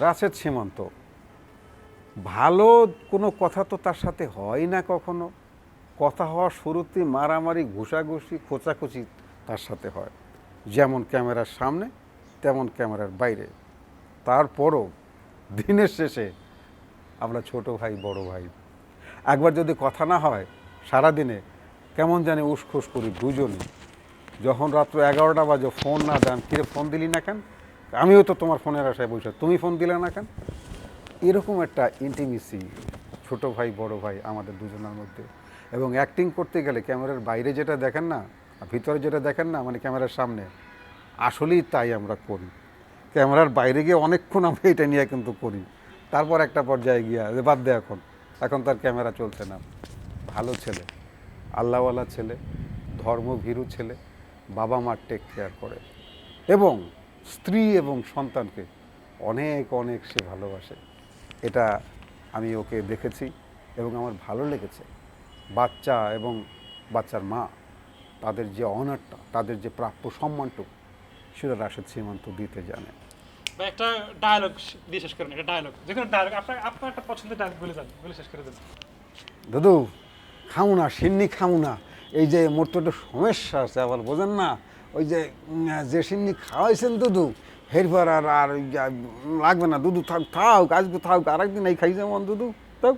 রাশেদ সীমান্ত, ভালো কোনো কথা তো তার সাথে হয় না কখনো? কথা হওয়ার শুরুতে মারামারি, ঘুষাঘুষি, খোঁচাখুচি তার সাথে হয়। যেমন ক্যামেরার সামনে, তেমন ক্যামেরার বাইরে। তারপরও দিনের শেষে আমরা ছোট ভাই, বড় ভাই। একবার যদি কথা না হয়, সারাদিনে কেমন জানি উসখুস করি দুজনই। যখন রাত্র এগারোটা বাজে, ফোন না দেন কিরে ফোন দিলি না কেন? আমিও তো তোমার ফোনের আশায় বসে তুমি ফোন দিলে না কেন? এরকম একটা ইন্টিমেসি ছোট ভাই, বড় ভাই আমাদের দুজনের মধ্যে। এবং অ্যাক্টিং করতে গেলে ক্যামেরার বাইরে যেটা দেখেন না ভিতরে যেটা দেখেন না মানে ক্যামেরার সামনে, আসলেই তাই আমরা করি। ক্যামেরার বাইরে গিয়ে অনেকক্ষণ আমরা এটা নিয়ে কিন্তু করি। তারপর একটা পর্যায়ে গিয়া, যে বাদ দে এখন। এখন তার ক্যামেরা চলছে না। ভালো ছেলে, আল্লাহওয়ালা ছেলে, ধর্মভীরু ছেলে বাবা মার টেক কেয়ার করে। এবং স্ত্রী এবং সন্তানকে অনেক অনেক সে ভালোবাসে। এটা আমি ওকে দেখেছি এবং আমার ভালো লেগেছে। বাচ্চা এবং বাচ্চার মা তাদের যে অনারটা তাদের যে প্রাপ্য সম্মানটুকু সেটা রাশেদ সীমান্ত দিতে জানে। একটা ডায়লগ দিয়ে শেষ করেন একটা ডায়লগ যে কোনো ডায়লগ আপনার আপনার একটা পছন্দের ডায়লগ বলে যান বলে শেষ করে দেন। দাদু খাও না সিন্নি খাও না। এই যে মোর তো একটা সমস্যা আছে আবার, বোঝেন না? ওই যে যে সিন্নি খাওয়াইছেন দুধু হেরবার আর আর লাগবে না, দুধু থাক থাক আজকে থাক, আরেকদিন এই খাই যেমন দুধু, থাক